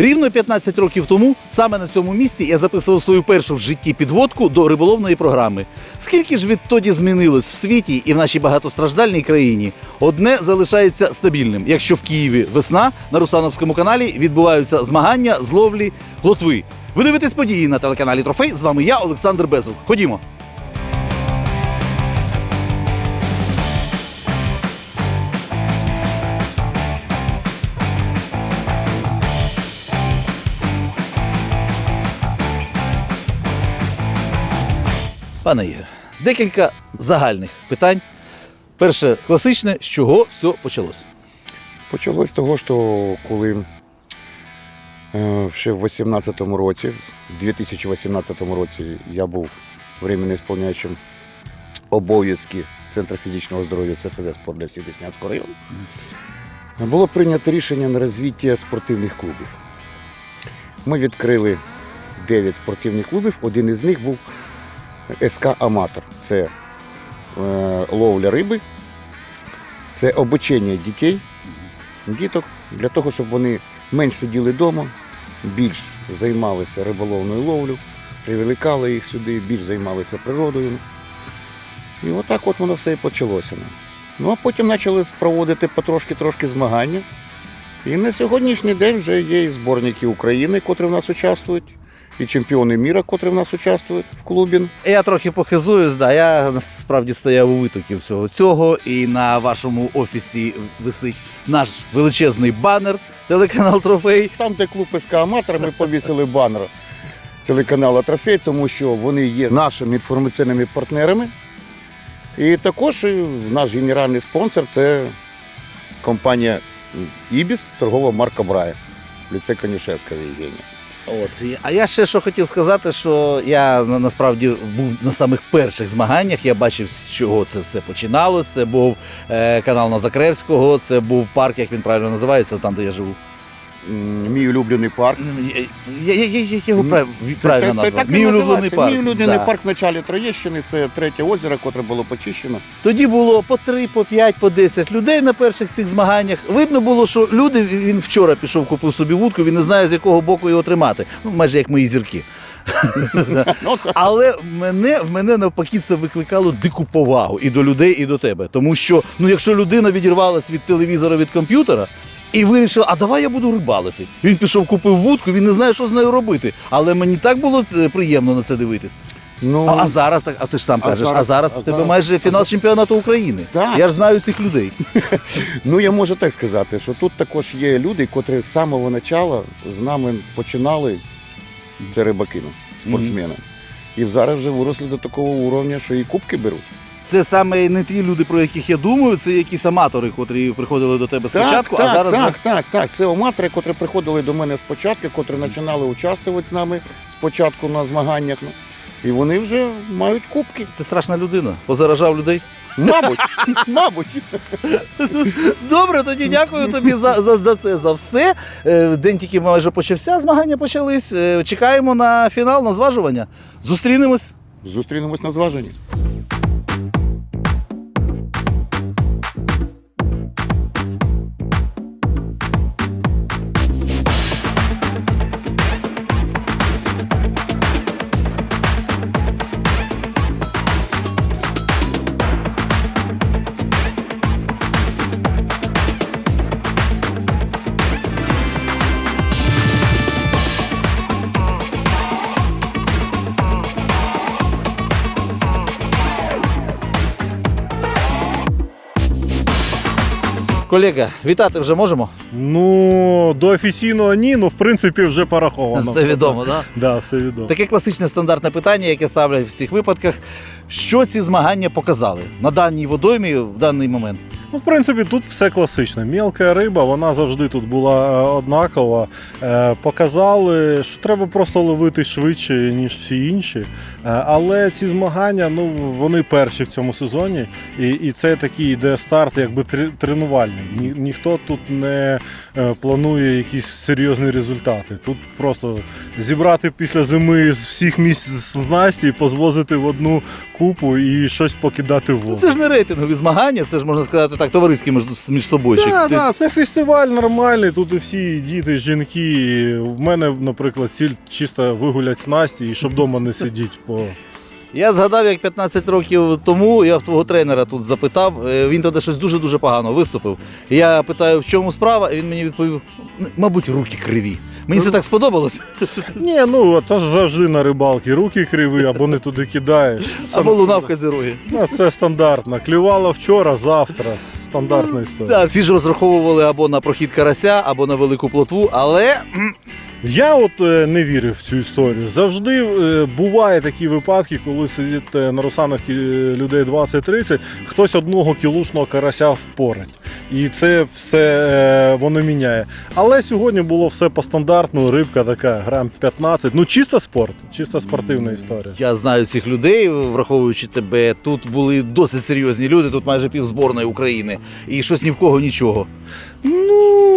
Рівно 15 років тому саме на цьому місці я записував свою першу в житті підводку до риболовної програми. Скільки ж відтоді змінилось в світі і в нашій багатостраждальній країні? Одне залишається стабільним. Якщо в Києві весна на Русановському каналі відбуваються змагання з ловлі плотви. Ви дивитесь події на телеканалі Трофей. З вами я, Олександр Безух. Ходімо. Пане Ігор, декілька загальних питань. Перше, класичне, з чого все почалося? Почалось з того, що коли е, ще в 18-му році, в 2018 році я був временно ісполняючим обов'язки Центру фізичного здоров'я ЦФЗ «Спорт для всіх Деснянського району, було прийнято рішення на розвиття спортивних клубів. Ми відкрили 9 спортивних клубів, один із них був СК Аматор. Це е, ловля риби, це обучення дітей, діток для того, щоб вони менш сиділи вдома, більш займалися риболовною ловлею, привеликали їх сюди, більш займалися природою. І отак от воно все і почалося. Ну а потім почали проводити потрошки-трошки змагання. І на сьогоднішній день вже є і зборники України, котрі в нас участвують, і чемпіони міра, котрі в нас участвують в клубі. Я трохи похизуюсь, да. Я насправді стояв у витокі всього цього, і на вашому офісі висить наш величезний банер телеканал Трофей. Там, де клуб СК Аматор, ми повісили банер телеканалу Трофей, тому що вони є нашими інформаційними партнерами. І також наш генеральний спонсор це компанія Ібіс, торгова марка Брая, ліце Конюшевського Євгенія. От а я ще що хотів сказати, що я насправді був на самих перших змаганнях. Я бачив, з чого це все починалося. Це був е, канал на Закревського, це був парк, як він правильно називається, там де я живу. Мій улюблений парк. Я, я, я, я, його прав, правильно назвав. так Мій улюблений парк. Мій улюблений да. парк в началі Троєщини, це третє озеро, котре було почищено. Тоді було по 3, по 5, по 10 людей на перших цих змаганнях. Видно було, що люди, він вчора пішов, купив собі вудку, він не знає, з якого боку його тримати. Ну, майже як мої зірки. Ну. Але мене, в мене навпаки це викликало дику повагу і до людей, і до тебе. Тому що, ну, якщо людина відірвалась від телевізора, від комп'ютера. І вирішив, а давай я буду рибалити. Він пішов, купив вудку, він не знає, що з нею робити. Але мені так було е, приємно на це дивитись. Ну, А, а зараз так, а ти ж сам А кажеш, а зараз- зараз а в тебе зараз- майже фінал чемпіонату України. Так. Я ж знаю цих людей. Ну, я можу так сказати, що тут також є люди, котрі з самого початку з нами починали це рибаки, ну, спортсмени. І зараз вже виросли до такого уровня, що і кубки беруть. Це саме не ті люди, про яких я думаю, це якісь аматори, котрі приходили до тебе Так, спочатку, так, а зараз так, вже- так, так. Це аматори, котрі приходили до мене спочатку, котрі починали участвувати з нами спочатку на змаганнях. Ну, і вони вже мають кубки. ти страшна людина, позаражав людей. Мабуть, мабуть. Добре, тоді дякую тобі за, за, за це за все. Е, День тільки майже почався, змагання почались. Е, Чекаємо на фінал, на зважування. Зустрінемось. Зустрінемось на зваженні. Колега, вітати вже можемо? Ну, до офіційного ні, ну в принципі вже пораховано. Все відомо, так? Да, все відомо. Таке класичне стандартне питання, яке ставлять в цих випадках. Що ці змагання показали на даній водоймі в даний момент? Ну, в принципі, тут все класично. Мілка риба, вона завжди тут була е, однакова. Е, показали, що треба просто ловити швидше, ніж всі інші. Е, Але ці змагання, ну вони перші в цьому сезоні, і, і це такий йде старт, якби тренувальний. Ні, ніхто тут не планує якісь серйозні результати. Тут просто зібрати після зими з всіх місць снасті, позвозити в одну купу і щось покидати в воду. це ж не рейтингові змагання, це ж можна сказати так, товариські між, між собою. Так, Ти- так, це фестиваль нормальний, тут і всі діти, жінки. В мене, наприклад, ціль чисто вигулять снасті і щоб вдома не сидіти. По... Я згадав, як 15 років тому я в твого тренера тут запитав. е, Він тоді щось дуже-дуже погано виступив. Я питаю, в чому справа, і він мені відповів: мабуть, руки криві. Мені це так сподобалось. Ні, ну то ж завжди на рибалки руки криві або не туди кидаєш. Або лунав козироги. Ну, це стандартно. Клювало вчора, завтра. Стандартна історія. Да, всі ж розраховували або на прохід карася, або на велику плотву, але Я от е, не вірив в цю історію. Завжди е, буває такі випадки, коли сидить е, на русанах людей 20-30, хтось одного кілушного карася впорить. І це все воно міняє. Але сьогодні було все по стандартну, рибка така, грам 15. Ну, чисто спорт, чисто спортивна історія. я знаю цих людей, враховуючи тебе. Тут були досить серйозні люди, тут майже пів зборної України. І щось ні в кого нічого. Ну,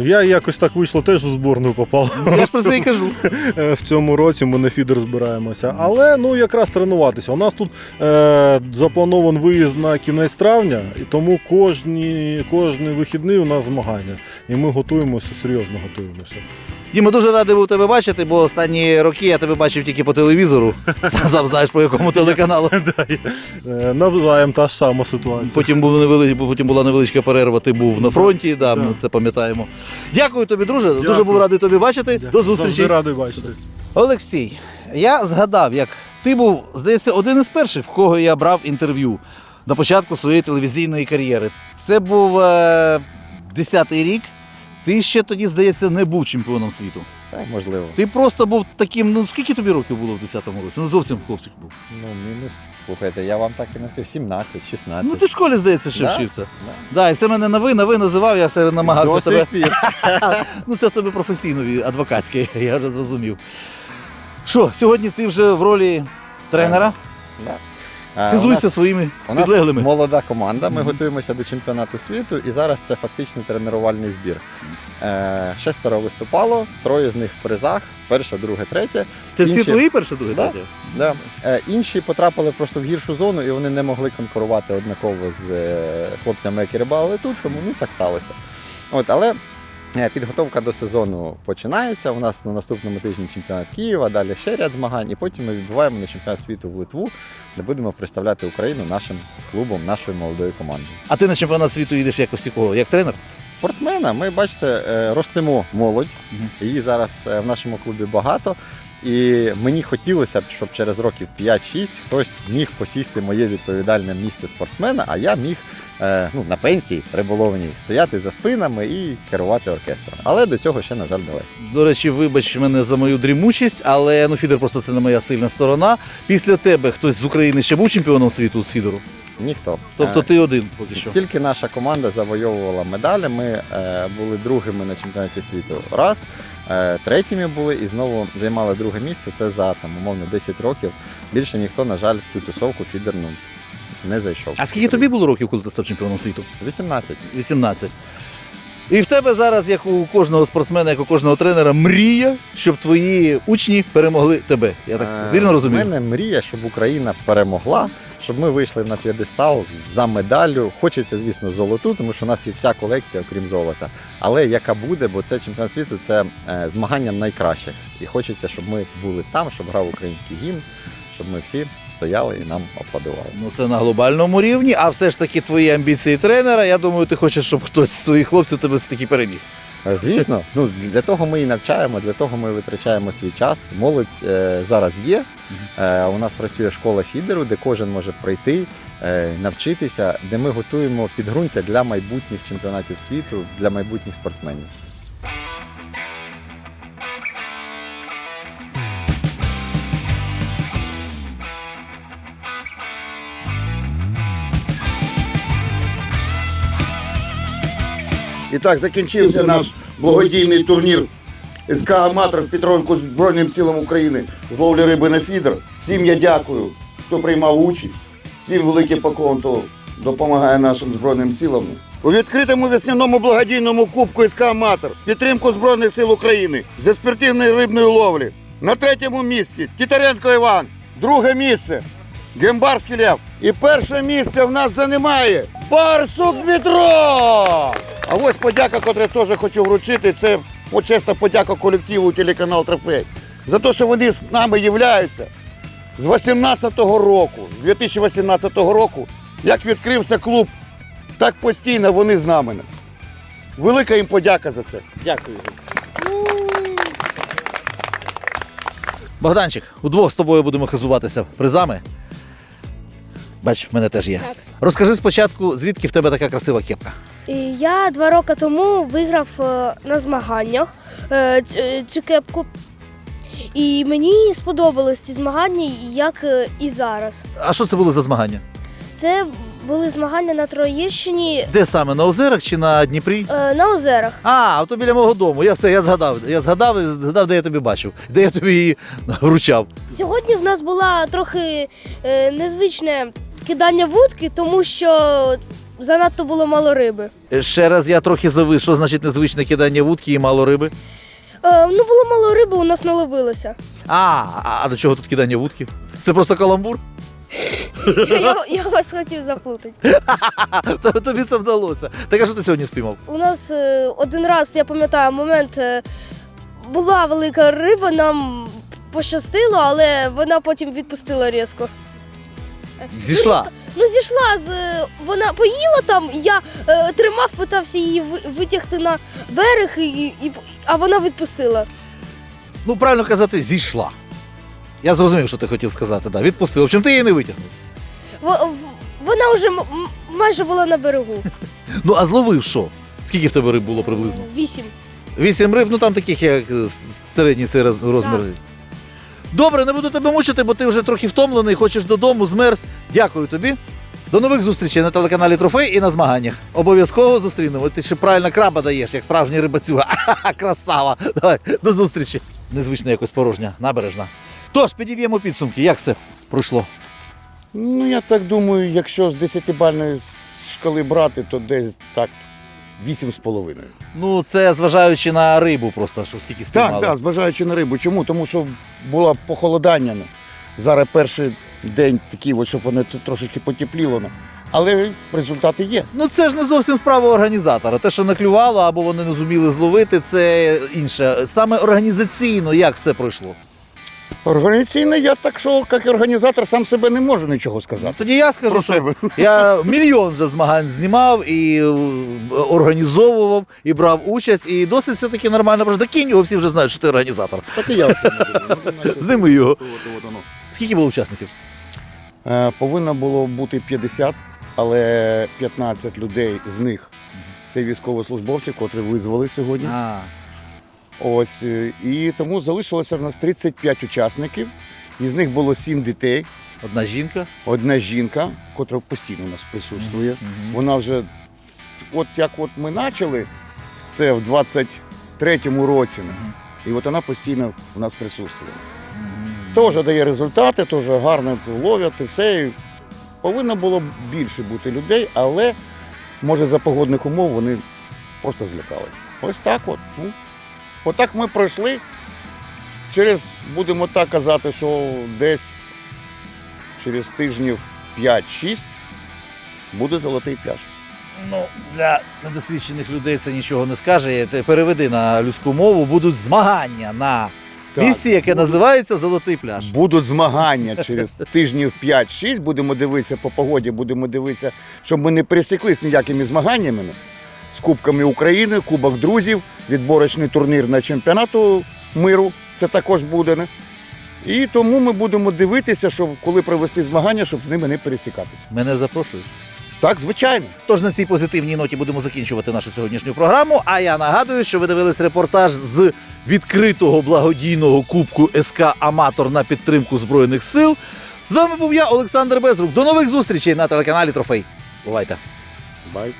я якось так вийшло, теж у зборну попав. Я ж про це і кажу. Е, в цьому році ми на фідер збираємося. Але ну якраз тренуватися. У нас тут е, запланований виїзд на кінець травня, і тому кожні, кожні вихідний у нас змагання. І ми готуємося, серйозно готуємося. Діма, дуже радий був тебе бачити, бо останні роки я тебе бачив тільки по телевізору. Сам знаєш по якому телеканалу. Е, навзаєм та ж сама ситуація. Потім був невели... потім була невеличка перерва. Ти був на фронті. Да, ми це пам'ятаємо. Дякую тобі, друже. Дуже був радий тобі бачити. До зустрічі. радий бачити. Олексій, я згадав, як ти був, здається, один із перших, в кого я брав інтерв'ю на початку своєї телевізійної кар'єри. Це був е, 10-й рік. Ти ще тоді, здається, не був чемпіоном світу. Так, можливо. Ти просто був таким. Ну скільки тобі років було в 10-му році? Ну зовсім хлопчик був. Ну, мінус, слухайте, я вам так і не скажу, 17, 16. Ну ти в школі, здається, ще Да? вчився. Да. Да, і все мене на ви, на ви називав, я все намагався До тебе. пір. Ну, це в тебе професійно адвокатське, я вже зрозумів. Що, сьогодні ти вже в ролі тренера? Да. Хизуйся своїми У нас підлеглими. молода команда. Ми готуємося до чемпіонату світу, і зараз це фактично тренувальний збір. Е, шестеро виступало, троє з них в призах, перше, друге, третє. Це всі інші- твої перші друге Да. третє? Да. Е, інші потрапили просто в гіршу зону, і вони не могли конкурувати однаково з е, хлопцями, які рибалили тут, тому ну так сталося. От, але підготовка до сезону починається. У нас на наступному тижні чемпіонат Києва, далі ще ряд змагань, і потім ми відбуваємо на чемпіонат світу в Литву, де будемо представляти Україну нашим клубом, нашою молодою командою. А ти на чемпіонат світу їдеш якось якості кого? Як тренер? Спортсмена, ми бачите, ростимо молодь. Її зараз е, в нашому клубі багато. І мені хотілося б, щоб через років 5-6 хтось зміг посісти моє відповідальне місце спортсмена, а я міг е, ну, на пенсії риболовній стояти за спинами і керувати оркестром. Але до цього ще, на жаль, далеко. До речі, вибач мене за мою дрімучість, але ну фідер просто це не моя сильна сторона. Після тебе хтось з України ще був чемпіоном світу з фідеру. Ніхто. Тобто Е, ти один поки що. Тільки наша команда завойовувала медалі. Ми е, були другими на чемпіонаті світу раз, е, третіми були і знову займали друге місце. Це за там, умовно 10 років. Більше ніхто, на жаль, в цю тусовку фідерну не зайшов. А скільки тобі було років, коли ти став чемпіоном світу? 18. 18. І в тебе зараз, як у кожного спортсмена, як у кожного тренера, мрія, щоб твої учні перемогли тебе. Я так вірно розумію? У мене мрія, щоб Україна перемогла, щоб ми вийшли на п'єдестал за медаллю. Хочеться, звісно, золоту, тому що у нас є вся колекція, окрім золота. Але яка буде, бо це чемпіонат світу, це е, змагання найкращих. І хочеться, щоб ми були там, щоб грав український гімн, щоб ми всі стояли і нам аплодували. Ну, це на глобальному рівні, а все ж таки твої амбіції тренера. Я думаю, ти хочеш, щоб хтось з своїх хлопців тебе все-таки переміг. Звісно, ну для того ми і навчаємо, для того ми витрачаємо свій час. Молодь е, зараз є. Е, у нас працює школа фідеру, де кожен може прийти, е, навчитися, де ми готуємо підґрунтя для майбутніх чемпіонатів світу, для майбутніх спортсменів. І так закінчився наш благодійний турнір СК Аматор в підтримку Збройним силам України з ловлі риби на фідер. Всім я дякую, хто приймав участь. Всім великий поклон, хто допомагає нашим Збройним силам. У відкритому весняному благодійному кубку СК Аматор підтримку Збройних сил України зі спортивної рибної ловлі. На третьому місці Тітаренко Іван. Друге місце Гембарський Лев. І перше місце в нас займає Барсук Дмитро. А ось подяка, яку я теж хочу вручити, це почесна подяка колективу телеканал Трофей. За те, що вони з нами являються з 18-го року, з 2018 року, як відкрився клуб, так постійно вони з нами. Велика їм подяка за це. Дякую. Богданчик, удвох з тобою будемо хизуватися призами. Бач, в мене теж є. Так. Розкажи спочатку, звідки в тебе така красива кепка? Я два роки тому виграв е, на змаганнях е, е, цю кепку. І мені сподобались ці змагання, як і зараз. А що це були за змагання? Це були змагання на Троєщині Де саме? На озерах чи на Дніпрі? е, на озерах. А, то біля мого дому. Я все, я згадав. Я згадав і згадав, де я тобі бачив, де я тобі її вручав. Сьогодні в нас була трохи е, незвичне кидання вудки, тому що занадто було мало риби. Е, Ще раз я трохи завис, що значить незвичне кидання вудки і мало риби. Е, ну, було мало риби, у нас не ловилося. А, а, до чого тут кидання вудки? Це просто каламбур? Я, я вас хотів заплутати. Тобі- Тобі це вдалося. Так а що ти сьогодні спіймав? У нас е, один раз, я пам'ятаю, момент е, була велика риба, нам пощастило, але вона потім відпустила різко. Зійшла. Ну, зійшла з. Вона поїла там, я е, тримав, питався її витягти на берег, і, і, а вона відпустила. Ну, правильно казати, зійшла. Я зрозумів, що ти хотів сказати. Да. Відпустив. В общем, ти її не витягнув. Вона вже майже була на берегу. Ну, а зловив що? Скільки в тебе риб було приблизно? Вісім. Вісім риб, ну там таких, як е, середній цей розмір. риб. Добре, не буду тебе мучити, бо ти вже трохи втомлений, хочеш додому, змерз. Дякую тобі. До нових зустрічей на телеканалі Трофей і на змаганнях. Обов'язково зустрінемо. Ти ще правильно краба даєш, як справжній рибацюга. Красава! Давай, до зустрічі. Незвична якось порожня, набережна. Тож, підіб'ємо підсумки, як все пройшло. Ну, я так думаю, якщо з 10-бальної шкали брати, то десь так 8,5. Ну, це зважаючи на рибу, просто що скільки спіймали. Так, так, збажаючи на рибу. Чому? Тому що було похолодання. ну. Зараз перший день такий, от, щоб воно тут трошечки потепліло. ну. Але результати є. Ну це ж не зовсім справа організатора. Те, що наклювало або вони не зуміли зловити, це інше. Саме організаційно як все пройшло. Організаційно я так, що як організатор сам себе не можу нічого сказати. Тоді я скажу, Про що себе. я мільйон вже змагань знімав і е, організовував, і брав участь, і досить все таки нормально. Просто кінь його всі вже знають, що ти організатор. Так і я вже не. Ну, Зними його. Скільки було учасників? Е, Повинно було бути 50, але 15 людей з них це військовослужбовці, котрі визвали сьогодні. А, Ось е, і тому залишилося в нас 35 учасників. Із них було 7 дітей, одна жінка. одна жінка, котра постійно у нас присутствує. Мгм. Вона вже, от як от ми почали, це в 23-му році. І от вона постійно у нас присутствує. Теж дає результати, теж гарно ловлять і все. Повинно було більше бути людей, але може за погодних умов вони просто злякалися. Ось так от. Ну, отак ми пройшли. Через, будемо так казати, що десь через тижнів 5-6 буде золотий пляж. Ну, для недосвідчених людей це нічого не скаже. Переведи на людську мову, будуть змагання на Так. місці, яке називається Золотий пляж. Будуть змагання через тижнів 5-6. Будемо дивитися по погоді, будемо дивитися, щоб ми не пересіклись ніякими змаганнями. З Кубками України, Кубок друзів, відборочний турнір на чемпіонату миру. Це також буде. І тому ми будемо дивитися, щоб коли провести змагання, щоб з ними не пересікатися. Мене запрошуєш. Так, звичайно. Тож на цій позитивній ноті будемо закінчувати нашу сьогоднішню програму. А я нагадую, що ви дивились репортаж з відкритого благодійного кубку СК Аматор на підтримку Збройних сил. З вами був я, Олександр Безрук. До нових зустрічей на телеканалі Трофей. Бувайте! Бай.